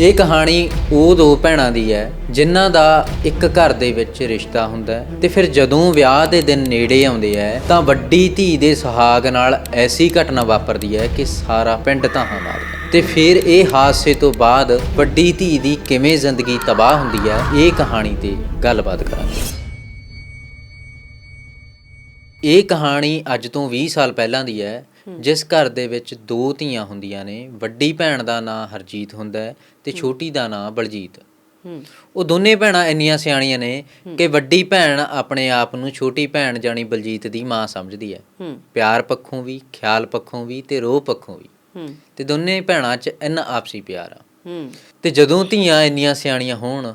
ਇਹ ਕਹਾਣੀ ਉਹ ਦੋ ਭੈਣਾਂ ਦੀ ਹੈ, ਜਿਨ੍ਹਾਂ ਦਾ ਇੱਕ ਘਰ ਦੇ ਵਿੱਚ ਰਿਸ਼ਤਾ ਹੁੰਦਾ ਹੈ ਤੇ ਫਿਰ ਜਦੋਂ ਵਿਆਹ ਦੇ ਦਿਨ ਨੇੜੇ ਆਉਂਦੇ ਹੈ, ਤਾਂ ਵੱਡੀ ਧੀ ਦੇ ਸੁਹਾਗ ਨਾਲ ਐਸੀ ਘਟਨਾ ਵਾਪਰਦੀ ਹੈ ਕਿ ਸਾਰਾ ਪਿੰਡ ਧਾਹਾਂ ਮਾਰਦਾ ਹੈ। ਤੇ ਫਿਰ ਇਹ ਹਾਦਸੇ ਤੋਂ ਬਾਅਦ ਵੱਡੀ ਧੀ ਦੀ ਕਿਵੇਂ ਜ਼ਿੰਦਗੀ ਤਬਾਹ ਹੁੰਦੀ ਹੈ, ਇਹ ਕਹਾਣੀ ਤੇ ਗੱਲਬਾਤ ਕਰਾਂਗੇ ਇਹ ਕਹਾਣੀ ਅੱਜ ਤੋਂ 20 ਸਾਲ ਪਹਿਲਾਂ ਦੀ ਹੈ ਜਿਸ ਘਰ ਦੇ ਵਿੱਚ ਦੋ ਧੀਆਂ ਹੁੰਦੀਆਂ ਨੇ ਵੱਡੀ ਭੈਣ ਦਾ ਨਾਂ ਹਰਜੀਤ ਹੁੰਦਾ ਹੈ ਤੇ ਛੋਟੀ ਦਾ ਨਾਂ ਬਲਜੀਤ। ਉਹ ਦੋਨੇ ਭੈਣਾਂ ਇੰਨੀਆਂ ਸਿਆਣੀਆਂ ਨੇ ਕਿ ਵੱਡੀ ਭੈਣ ਆਪਣੇ ਆਪ ਨੂੰ ਛੋਟੀ ਭੈਣ ਜਾਣੀ ਬਲਜੀਤ ਦੀ ਮਾਂ ਸਮਝਦੀ ਹੈ। ਪਿਆਰ ਪੱਖੋਂ ਵੀ ਖਿਆਲ ਪੱਖੋਂ ਵੀ ਤੇ ਰੋਹ ਪੱਖੋਂ ਵੀ। ਤੇ ਦੋਨੇ ਭੈਣਾਂ 'ਚ ਇੰਨਾ ਆਪਸੀ ਪਿਆਰ ਆ। ਤੇ ਜਦੋਂ ਧੀਆਂ ਇੰਨੀਆਂ ਸਿਆਣੀਆਂ ਹੋਣ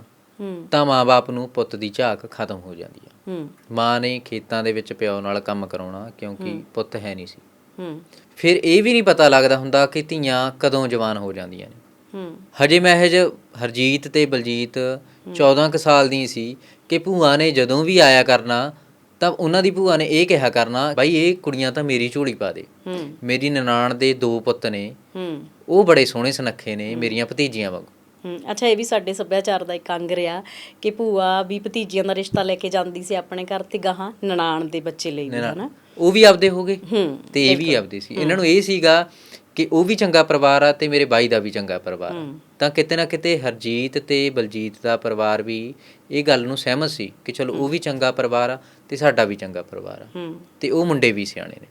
ਤਾਂ ਮਾਪੇ ਨੂੰ ਪੁੱਤ ਦੀ ਝਾਕ ਖਤਮ ਹੋ ਜਾਂਦੀ ਆ। ਹੂੰ। ਮਾਂ ਨੇ ਖੇਤਾਂ ਦੇ ਵਿੱਚ ਪਿਓ ਨਾਲ ਕੰਮ ਕਰਾਉਣਾ ਕਿਉਂਕਿ ਪੁੱਤ ਹੈ ਨਹੀਂ ਸੀ। ਹੂੰ। ਫਿਰ ਇਹ ਵੀ ਨਹੀਂ ਪਤਾ ਲੱਗਦਾ ਹੁੰਦਾ ਕਿ ਧੀਆਂ ਕਦੋਂ ਜਵਾਨ ਹੋ ਜਾਂਦੀਆਂ ਨੇ। ਹੂੰ। ਹਜੇ ਮਹਿਜ ਹਰਜੀਤ ਤੇ ਬਲਜੀਤ 14 ਕੁ ਸਾਲ ਦੀ ਸੀ ਕਿ ਭੂਆ ਨੇ ਜਦੋਂ ਵੀ ਆਇਆ ਕਰਨਾ ਤਾਂ ਉਹਨਾਂ ਦੀ ਭੂਆ ਨੇ ਇਹ ਕਿਹਾ ਕਰਨਾ ਬਾਈ ਇਹ ਕੁੜੀਆਂ ਤਾਂ ਮੇਰੀ ਝੋਲੀ ਪਾ ਦੇ। ਮੇਰੀ ਨਨਾਣ ਦੇ ਦੋ ਪੁੱਤ ਨੇ। ਉਹ ਬੜੇ ਸੋਹਣੇ ਸੁਨੱਖੇ ਨੇ ਮੇਰੀਆਂ ਭਤੀਜੀਆਂ ਵਾਂਗੂ। ਅੱਛਾ ਇਹ ਵੀ ਸਾਡੇ ਸੱਭਿਆਚਾਰ ਦਾ ਇੱਕ ਅੰਗ ਰਿਹਾ ਕਿ ਭੂਆ ਵੀ ਭਤੀਜੀਆਂ ਦਾ ਰਿਸ਼ਤਾ ਲੈ ਕੇ ਜਾਂਦੀ ਸੀ ਆਪਣੇ ਘਰ ਤੇ ਗਾਹਾਂ ਨਨਾਣ ਦੇ ਬੱਚੇ ਲਈ ਹਨਾ? ਉਹ ਵੀ ਆਪਦੇ ਹੋ ਗਏ ਤੇ ਇਹ ਵੀ ਆਪਦੇ ਸੀ। ਇਹਨਾਂ ਨੂੰ ਇਹ ਸੀਗਾ ਕਿ ਉਹ ਵੀ ਚੰਗਾ ਪਰਿਵਾਰ ਆ ਤੇ ਮੇਰੇ ਬਾਈ ਦਾ ਵੀ ਚੰਗਾ ਪਰਿਵਾਰ ਆ। ਤਾਂ ਕਿਤੇ ਨਾ ਕਿਤੇ ਹਰਜੀਤ ਤੇ ਬਲਜੀਤ ਦਾ ਪਰਿਵਾਰ ਵੀ ਇਹ ਗੱਲ ਨੂੰ ਸਹਿਮਤ ਸੀ ਕਿ ਚਲੋ ਉਹ ਵੀ ਚੰਗਾ ਪਰਿਵਾਰ ਆ ਤੇ ਸਾਡਾ ਵੀ ਚੰਗਾ ਪਰਿਵਾਰ ਆ। ਤੇ ਉਹ ਮੁੰਡੇ ਵੀ ਸਿਆਣੇ ਨੇ।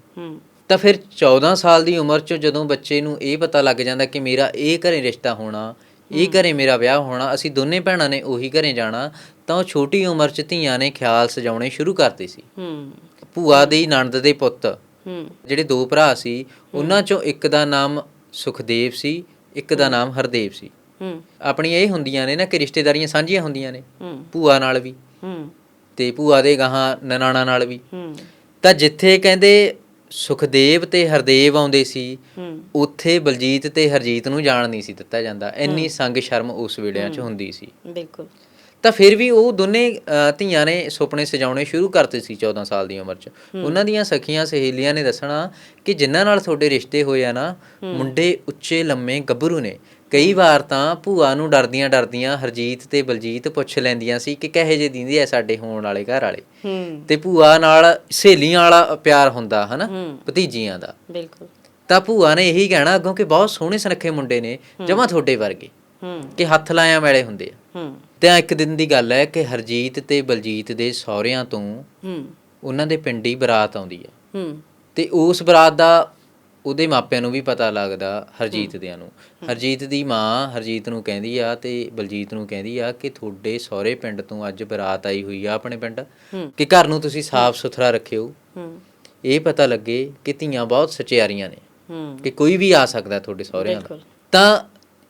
ਤਾਂ ਫਿਰ 14 ਸਾਲ ਦੀ ਉਮਰ 'ਚ ਜਦੋਂ ਬੱਚੇ ਨੂੰ ਇਹ ਪਤਾ ਲੱਗ ਜਾਂਦਾ ਕਿ ਮੇਰਾ ਇਹ ਘਰੇ ਰਿਸ਼ਤਾ ਹੋਣਾ ਇਹ ਘਰੇ ਮੇਰਾ ਵਿਆਹ ਹੋਣਾ ਅਸੀਂ ਦੋਨੇ ਭੈਣਾਂ ਨੇ ਉਹੀ ਘਰੇ ਜਾਣਾ ਤਾਂ ਉਹ ਛੋਟੀ ਉਮਰ 'ਚ ਧੀਆਂ ਨੇ ਖਿਆਲ ਸਜਾਉਣੇ ਸ਼ੁਰੂ ਕਰਤੇ ਸੀ। ਹੂੰ। ਭੂਆ ਦੀ ਨਣਦ ਦੇ ਪੁੱਤ। ਹੂੰ। ਜਿਹੜੇ ਦੋ ਭਰਾ ਸੀ ਉਹਨਾਂ ਚੋਂ ਇੱਕ ਦਾ ਨਾਮ ਸੁਖਦੇਵ ਸੀ ਇੱਕ ਦਾ ਨਾਮ ਹਰਦੇਵ ਸੀ। ਹੂੰ। ਆਪਣੀਆਂ ਇਹ ਹੁੰਦੀਆਂ ਨੇ ਨਾ ਕਿ ਰਿਸ਼ਤੇਦਾਰੀਆਂ ਸਾਂਝੀਆਂ ਹੁੰਦੀਆਂ ਨੇ ਹੂੰ। ਭੂਆ ਨਾਲ ਵੀ ਹੂੰ। ਤੇ ਭੂਆ ਦੇ ਗਾਹਾਂ ਨਨਾਣਾ ਨਾਲ ਵੀ। ਹੂੰ। ਤਾਂ ਜਿੱਥੇ ਕਹਿੰਦੇ ਸੁਖਦੇਵ ਤੇ ਹਰਦੇਵ ਆਉਂਦੇ ਸੀ ਹੂੰ। ਉੱਥੇ ਬਲਜੀਤ ਤੇ ਹਰਜੀਤ ਨੂੰ ਜਾਣ ਨਹੀਂ ਸੀ ਦਿੱਤਾ ਜਾਂਦਾ। ਇੰਨੀ ਸੰਗ ਸ਼ਰਮ ਉਸ ਵੇਲਿਆਂ 'ਚ ਹੁੰਦੀ ਸੀ। ਬਿਲਕੁਲ। ਤਾਂ ਫਿਰ ਵੀ ਉਹ ਦੋਨੇ ਧੀਆਂ ਨੇ ਸੁਪਨੇ ਸਜਾਉਣੇ ਸ਼ੁਰੂ ਕਰਤੇ ਸੀ 14 ਸਾਲ ਦੀ ਉਮਰ 'ਚ। ਉਹਨਾਂ ਦੀਆਂ ਸਖੀਆਂ ਸਹੇਲੀਆਂ ਨੇ ਦੱਸਣਾ ਕਿ ਜਿਨ੍ਹਾਂ ਨਾਲ ਤੁਹਾਡੇ ਰਿਸ਼ਤੇ ਹੋਏ ਆ ਨਾ ਮੁੰਡੇ ਉੱਚੇ ਲੰਮੇ ਗੱਭਰੂ ਨੇ। ਕਈ ਵਾਰ ਤਾਂ ਭੂਆ ਨੂੰ ਡਰਦੀਆਂ ਡਰਦੀਆਂ ਹਰਜੀਤ ਤੇ ਬਲਜੀਤ ਪੁੱਛ ਲੈਂਦੀਆਂ ਸੀ ਕਿ ਕਹੇ ਜੇ ਦਿੰਦੀ ਐ ਸਾਡੇ ਹੋਣ ਵਾਲੇ ਘਰ ਵਾਲੇ। ਤੇ ਭੂਆ ਨਾਲ ਸਹੇਲੀਆਂ ਵਾਲਾ ਪਿਆਰ ਹੁੰਦਾ ਹਨਾ? ਭਤੀਜੀਆਂ ਦਾ। ਬਿਲਕੁਲ। ਤਾਂ ਭੂਆ ਨੇ ਇਹੀ ਕਹਿਣਾ ਅੱਗੋਂ ਕਿ ਬਹੁਤ ਸੋਹਣੇ ਸੁਨੱਖੇ ਮੁੰਡੇ ਨੇ ਜਮਾ ਤੁਹਾਡੇ ਵਰਗੇ ਕਿ ਹੱਥ ਲਾਇਆ ਮੈਲੇ ਹੁੰਦੇ ਆ। ਹੂੰ। ਤੇ ਇੱਕ ਦਿਨ ਦੀ ਗੱਲ ਹੈ ਕਿ ਹਰਜੀਤ ਤੇ ਬਲਜੀਤ ਦੇ ਸਹੁਰਿਆਂ ਤੋਂ ਹੂੰ। ਉਹਨਾਂ ਦੇ ਪਿੰਡੀ ਬਰਾਤ ਆਉਂਦੀ ਹੈ। ਹੂੰ। ਤੇ ਉਸ ਬਰਾਤ ਦਾ ਉਹਦੇ ਮਾਪਿਆਂ ਨੂੰ ਵੀ ਪਤਾ ਲੱਗਦਾ ਹਰਜੀਤ ਦਿਆਂ ਨੂੰ। ਹਰਜੀਤ ਦੀ ਮਾਂ ਹਰਜੀਤ ਨੂੰ ਕਹਿੰਦੀ ਆ ਤੇ ਬਲਜੀਤ ਨੂੰ ਕਹਿੰਦੀ ਆ ਕਿ ਤੁਹਾਡੇ ਸਹੁਰੇ ਪਿੰਡ ਤੋਂ ਅੱਜ ਬਰਾਤ ਆਈ ਹੋਈ ਆ ਆਪਣੇ ਪਿੰਡ। ਕਿ ਘਰ ਨੂੰ ਤੁਸੀਂ ਸਾਫ਼ ਸੁਥਰਾ ਰੱਖਿਓ। ਹੂੰ। ਇਹ ਪਤਾ ਲੱਗੇ ਕਿ ਧੀਆਂ ਬਹੁਤ ਸਚਿਆਰੀਆਂ ਨੇ। ਹੂੰ। ਕਿ ਕੋਈ ਵੀ ਆ ਸਕਦਾ ਤੁਹਾਡੇ ਸਹੁਰਿਆਂ ਦਾ। ਤਾਂ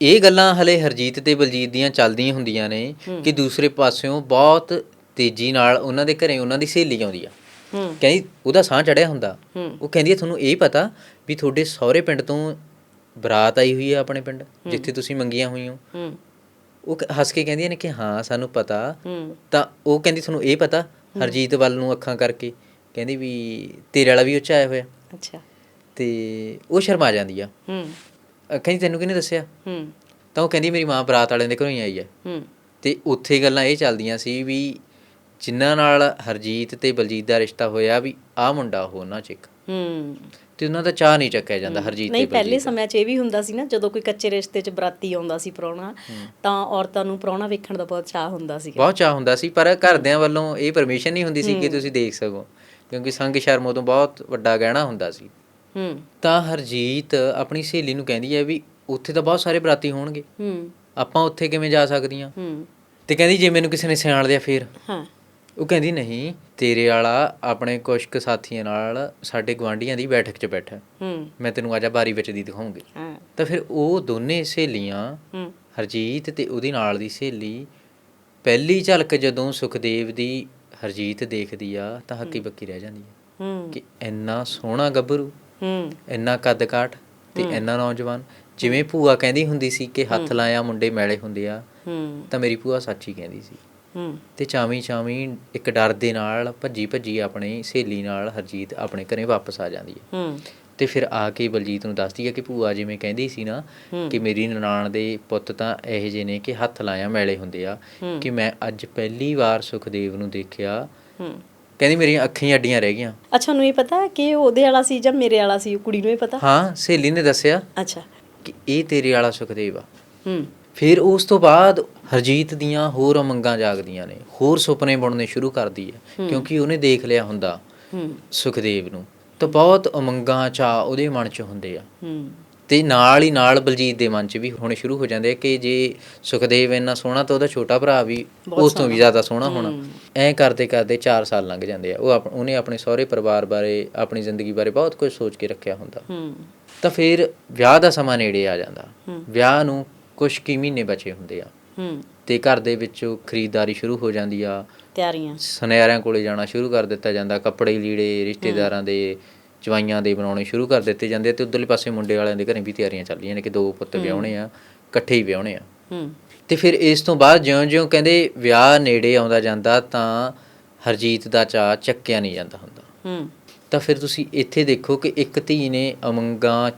ਇਹ ਗੱਲਾਂ ਹਲੇ ਹਰਜੀਤ ਤੇ ਬਲਜੀਤ ਦੀਆਂ ਚੱਲਦੀਆਂ ਹੁੰਦੀਆਂ ਨੇ ਕਿ ਦੂਸਰੇ ਪਾਸਿਓਂ ਬਹੁਤ ਤੇਜ਼ੀ ਨਾਲ ਉਹਨਾਂ ਦੇ ਘਰੇ ਉਹਨਾਂ ਦੀ ਸਹੇਲੀ ਆਉਂਦੀ ਆ। ਕਹਿੰਦੀ ਉਹਦਾ ਸਾਹ ਚੜਿਆ ਹੁੰਦਾ। ਉਹ ਕਹਿੰਦੀ ਹੈ ਤੁਹਾਨੂੰ ਇਹ ਪਤਾ ਵੀ ਤੁਹਾਡੇ ਸਹੁਰੇ ਪਿੰਡ ਤੋਂ ਬਰਾਤ ਆਈ ਹੋਈ ਹੈ ਆਪਣੇ ਪਿੰਡ ਜਿੱਥੇ ਤੁਸੀਂ ਮੰਗੀਆਂ ਹੋਈਆਂ। ਉਹ ਹੱਸ ਕੇ ਕਹਿੰਦੀਆਂ ਨੇ ਕਿ ਹਾਂ ਸਾਨੂੰ ਪਤਾ। ਤਾਂ ਉਹ ਕਹਿੰਦੀ ਤੁਹਾਨੂੰ ਇਹ ਪਤਾ ਹਰਜੀਤ ਵੱਲ ਨੂੰ ਅੱਖਾਂ ਕਰਕੇ। ਕਹਿੰਦੀ ਵੀ ਤੇਰੇ ਵਾਲਾ ਵੀ ਉੱਚਾ ਆਇਆ ਹੋਇਆ। ਅੱਛਾ। ਤੇ ਉਹ ਸ਼ਰਮਾ ਜਾਂਦੀ ਆ। ਕਹਿੰਦੀ ਤੈਨੂੰ ਕਿਹਨੇ ਦੱਸਿਆ? ਹੂੰ। ਤਾਂ ਉਹ ਕਹਿੰਦੀ ਮੇਰੀ ਮਾਂ ਬਰਾਤ ਵਾਲਿਆਂ ਦੇ ਘਰੋਂ ਹੀ ਆਈ ਹੈ। ਹੂੰ। ਤੇ ਉੱਥੇ ਗੱਲਾਂ ਇਹ ਚੱਲਦੀਆਂ ਸੀ ਵੀ ਜਿਨ੍ਹਾਂ ਨਾਲ ਹਰਜੀਤ ਤੇ ਬਲਜੀਤ ਦਾ ਰਿਸ਼ਤਾ ਹੋਇਆ ਵੀ ਆਹ ਮੁੰਡਾ ਉਹ ਉਹਨਾਂ ਚ ਇੱਕ। ਹੂੰ। ਤੇ ਉਹਨਾਂ ਦਾ ਚਾਹ ਨਹੀਂ ਚੱਕਿਆ ਜਾਂਦਾ ਹਰਜੀਤ ਤੇ ਨਹੀਂ ਪਹਿਲੇ ਸਮਿਆਂ 'ਚ ਇਹ ਵੀ ਹੁੰਦਾ ਸੀ ਨਾ ਜਦੋਂ ਕੋਈ ਕੱਚੇ ਰਿਸ਼ਤੇ 'ਚ ਬਰਾਤੀ ਆਉਂਦਾ ਸੀ ਪ੍ਰਾਹੁਣਾ ਤਾਂ ਔਰਤਾਂ ਨੂੰ ਪ੍ਰਾਹੁਣਾ ਵੇਖਣ ਦਾ ਬਹੁਤ ਚਾਹ ਹੁੰਦਾ ਸੀ ਬਹੁਤ ਚਾਹ ਹੁੰਦਾ ਸੀ ਪਰ ਘਰਦਿਆਂ ਵੱਲੋਂ ਇਹ ਪਰਮਿਸ਼ਨ ਨਹੀਂ ਹੁੰਦੀ ਸੀ ਕਿ ਤੁਸੀਂ ਦੇਖ ਸਕੋ ਕਿਉਂਕਿ ਸੰਗ ਸ਼ਰਮ ਉਦੋਂ ਬਹੁਤ ਵੱਡਾ ਗਹਿਣਾ ਹੁੰਦਾ ਸੀ। ਹੂੰ। ਤਾਂ ਹਰਜੀਤ ਆਪਣੀ ਸਹੇਲੀ ਨੂੰ ਕਹਿੰਦੀ ਹੈ ਵੀ ਉੱਥੇ ਤਾਂ ਬਹੁਤ ਸਾਰੇ ਬਰਾਤੀ ਹੋਣਗੇ। ਹੂੰ। ਆਪਾਂ ਉੱਥੇ ਕਿਵੇਂ ਜਾ ਸਕਦੀਆਂ? ਹੂੰ। ਤੇ ਕਹਿੰਦੀ ਜੇ ਮੈਨੂੰ ਕਿਸੇ ਨੇ ਸਿਆਣ ਲਿਆ ਫੇਰ। ਹਾਂ। ਉਹ ਕਹਿੰਦੀ ਨਹੀਂ ਤੇਰੇ ਵਾਲਾ ਆਪਣੇ ਕੁਝ ਕੁ ਸਾਥੀਆਂ ਨਾਲ ਸਾਡੇ ਗਵਾਂਢੀਆਂ ਦੀ ਬੈਠਕ 'ਚ ਬੈਠਾ। ਹੂੰ। ਮੈਂ ਤੈਨੂੰ ਆਜਾ ਬਾਰੀ ਵਿੱਚ ਦੀ ਦਿਖਾਉਂਗੀ। ਹਾਂ। ਤਾਂ ਫਿਰ ਉਹ ਦੋਨੇ ਸਹੇਲੀਆਂ ਹੂੰ। ਹਰਜੀਤ ਤੇ ਉਹਦੀ ਨਾਲ ਦੀ ਸਹੇਲੀ ਪਹਿਲੀ ਝਲਕ ਜਦੋਂ ਸੁਖਦੇਵ ਦੀ ਹਰਜੀਤ ਦੇਖਦੀ ਆ ਤਾਂ ਹੱਕੀ ਬੱਕੀ ਰਹਿ ਜਾਂਦੀ ਆ ਹੂੰ। ਕਿ ਇੰਨਾ ਸੋਹਣਾ ਗੱਭਰੂ। ਹੂੰ ਇੰਨਾ ਕੱਦ ਕਾਠ ਤੇ ਇੰਨਾ ਨੌਜਵਾਨ ਜਿਵੇਂ ਭੂਆ ਕਹਿੰਦੀ ਹੁੰਦੀ ਸੀ ਕਿ ਹੱਥ ਲਾਇਆ ਮੁੰਡੇ ਮੈਲੇ ਹੁੰਦੇ ਆ ਹੂੰ। ਤਾਂ ਮੇਰੀ ਭੂਆ ਸੱਚ ਕਹਿੰਦੀ ਸੀ। ਹੂੰ। ਤੇ ਚਾਵੀਂ ਚਾਵੀਂ ਇੱਕ ਡਰ ਦੇ ਨਾਲ ਭੱਜੀ ਭੱਜੀ ਆਪਣੀ ਸਹੇਲੀ ਨਾਲ ਹਰਜੀਤ ਆਪਣੇ ਘਰੇ ਵਾਪਸ ਆ ਜਾਂਦੀ ਹੈ। ਹੂੰ। ਤੇ ਫਿਰ ਆ ਕੇ ਬਲਜੀਤ ਨੂੰ ਦੱਸਦੀ ਹੈ ਕਿ ਭੂਆ ਜਿਵੇਂ ਕਹਿੰਦੀ ਸੀ ਨਾ ਕਿ ਮੇਰੀ ਨਨਾਣ ਦੇ ਪੁੱਤ ਤਾਂ ਇਹੋ ਜਿਹੇ ਨੇ ਕਿ ਹੱਥ ਲਾਇਆ ਮੈਲੇ ਹੁੰਦੇ ਆ ਕਿ ਮੈਂ ਅੱਜ ਪਹਿਲੀ ਵਾਰ ਸੁਖਦੇਵ ਨੂੰ ਦੇਖਿਆ ਕਹਿੰਦੀ ਮੇਰੀਆਂ ਅੱਖਾਂ ਹੀ ਅੱਡੀਆਂ ਰਹਿ ਗਈਆਂ। ਅੱਛਾ ਨੂੰ ਇਹ ਪਤਾ ਕਿ ਇਹ ਉਹਦੇ ਵਾਲਾ ਸੀ ਜਾਂ ਮੇਰੇ ਵਾਲਾ ਸੀ ਕੁੜੀ ਨੂੰ ਇਹ ਪਤਾ? ਹਾਂ ਸਹੇਲੀ ਨੇ ਦੱਸਿਆ ਅੱਛਾ। ਕਿ ਇਹ ਤੇਰੇ ਵਾਲਾ ਸੁਖਦੇਵ ਆ। ਹੂੰ। ਫਿਰ ਉਸ ਤੋਂ ਬਾਅਦ ਹਰਜੀਤ ਦੀਆਂ ਹੋਰ ਉਮੰਗਾਂ ਜਾਗਦੀਆਂ ਨੇ ਹੋਰ ਸੁਪਨੇ ਬੁਣਨੇ ਸ਼ੁਰੂ ਕਰਦੀ ਹੈ। ਕਿਉਂਕਿ ਉਹਨੇ ਦੇਖ ਲਿਆ ਹੁੰਦਾ ਹੂੰ। ਸੁਖਦੇਵ ਨੂੰ। ਤਾਂ ਬਹੁਤ ਉਮੰਗਾਂ ਚਾ ਉਹਦੇ ਮਨ 'ਚ ਹੁੰਦੇ ਆ। ਹੂੰ। ਤੇ ਨਾਲ ਹੀ ਨਾਲ ਬਲਜੀਤ ਦੇ ਮਨ 'ਚ ਵੀ ਹੋਣੇ ਸ਼ੁਰੂ ਹੋ ਜਾਂਦੇ ਕਿ ਜੇ ਸੁਖਦੇਵ ਇੰਨਾ ਸੋਹਣਾ ਤਾਂ ਉਹਦਾ ਛੋਟਾ ਭਰਾ ਵੀ ਉਸ ਤੋਂ ਵੀ ਜ਼ਿਆਦਾ ਸੋਹਣਾ ਹੋਣਾ। ਐਂ ਕਰਦੇ ਕਰਦੇ 4 ਸਾਲ ਲੰਘ ਜਾਂਦੇ ਆ। ਉਹ ਉਹਨੇ ਆਪਣੇ ਸਹੁਰੇ ਪਰਿਵਾਰ ਬਾਰੇ ਆਪਣੀ ਜ਼ਿੰਦਗੀ ਬਾਰੇ ਬਹੁਤ ਕੁਝ ਸੋਚ ਕੇ ਰੱਖਿਆ ਹੁੰਦਾ। ਤਾਂ ਫਿਰ ਵਿਆਹ ਦਾ ਸਮਾਂ ਨੇੜੇ ਆ ਜਾਂਦਾ। ਵਿਆਹ ਨੂੰ ਕੁਝ ਕੀ ਮਹੀਨੇ ਬਚੇ ਹੁੰਦੇ ਆ। ਤੇ ਘਰ ਦੇ ਵਿੱਚੋਂ ਖਰੀਦਦਾਰੀ ਸ਼ੁਰੂ ਹੋ ਜਾਂਦੀ ਆ। ਤਿਆਰੀਆਂ। ਸੁਨਿਆਰਿਆਂ ਕੋਲੇ ਜਾਣਾ ਸ਼ੁਰੂ ਕਰ ਦਿੱਤਾ ਜਾਂਦਾ। ਕੱਪੜੇ ਲੀੜੇ ਰਿਸ਼ਤੇਦਾਰਾਂ ਦੇ ਜਵਾਈਆਂ ਦੇ ਬਣਾਉਣੇ ਸ਼ੁਰੂ ਕਰ ਦਿੱਤੇ ਜਾਂਦੇ ਤੇ ਉਧਰਲੇ ਪਾਸੇ ਮੁੰਡੇ ਵਾਲਿਆਂ ਦੇ ਘਰੇ ਵੀ ਤਿਆਰੀਆਂ ਚੱਲ ਰਹੀਆਂ ਨੇ ਕਿ ਦੋ ਪੁੱਤ ਵਿਆਹੁਣੇ ਆ ਇਕੱਠੇ ਹੀ ਵਿਆਹੁਣੇ ਆ। ਹੂੰ। ਤੇ ਫਿਰ ਇਸ ਤੋਂ ਬਾਅਦ ਜਿਉਂ-ਜਿਉਂ ਕਹਿੰਦੇ ਵਿਆਹ ਨੇੜੇ ਆਉਂਦਾ ਜਾਂਦਾ ਤਾਂ ਹਰਜੀਤ ਦਾ ਚਾਅ ਚੱਕਿਆ ਨਹੀਂ ਜਾਂਦਾ ਹੁੰਦਾ। ਹੂੰ। ਤਾਂ ਫਿਰ ਤੁਸੀਂ ਇੱਥੇ ਦੇਖੋ ਕਿ ਇੱਕ ਧੀ ਨੇ ਅਮੰਗਾ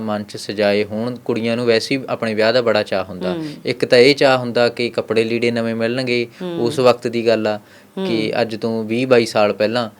ਮਨ ਚ ਸਜਾਏ ਹੋਣ ਕੁੜੀਆਂ ਨੂੰ ਵੈਸੇ ਹੀ ਆਪਣੇ ਵਿਆਹ ਦਾ ਬੜਾ ਚਾਅ ਹੁੰਦਾ। ਇੱਕ ਤਾਂ ਇਹ ਚਾਅ ਹੁੰਦਾ ਕਿ ਕੱਪੜੇ ਲੀੜੇ ਨਵੇਂ ਮਿਲਣਗੇ ਉਸ ਵਕਤ ਦੀ ਗੱਲ ਆ ਕਿ ਅੱਜ ਤੋਂ 20 22 ਸਾਲ ਪਹਿਲਾਂ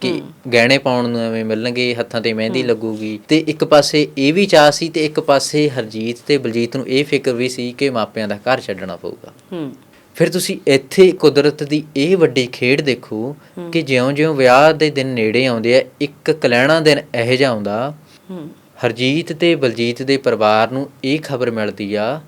ਕਿ ਗਹਿਣੇ ਪਾਉਣ ਨੂੰ ਐਵੇਂ ਮਿਲਣਗੇ ਹੱਥਾਂ ਤੇ ਮਹਿੰਦੀ ਲੱਗੂਗੀ। ਤੇ ਇੱਕ ਪਾਸੇ ਇਹ ਵੀ ਚਾਅ ਸੀ ਤੇ ਇੱਕ ਪਾਸੇ ਹਰਜੀਤ ਤੇ ਬਲਜੀਤ ਨੂੰ ਇਹ ਫਿਕਰ ਵੀ ਸੀ ਕਿ ਮਾਪਿਆਂ ਦਾ ਘਰ ਛੱਡਣਾ ਪਊਗਾ। ਹੂੰ। ਫਿਰ ਤੁਸੀਂ ਇੱਥੇ ਕੁਦਰਤ ਦੀ ਇਹ ਵੱਡੀ ਖੇਡ ਦੇਖੋ ਕਿ ਜਿਉਂ-ਜਿਉਂ ਵਿਆਹ ਦੇ ਦਿਨ ਨੇੜੇ ਆਉਂਦੇ ਆ ਇੱਕ ਕਲੈਣਾ ਦਿਨ ਇਹੋ ਜਿਹਾ ਆਉਂਦਾ। ਹੂੰ। ਹਰਜੀਤ ਤੇ ਬਲਜੀਤ ਦੇ ਪਰਿਵਾਰ ਨੂੰ ਇਹ ਖਬਰ ਮਿਲਦੀ ਆ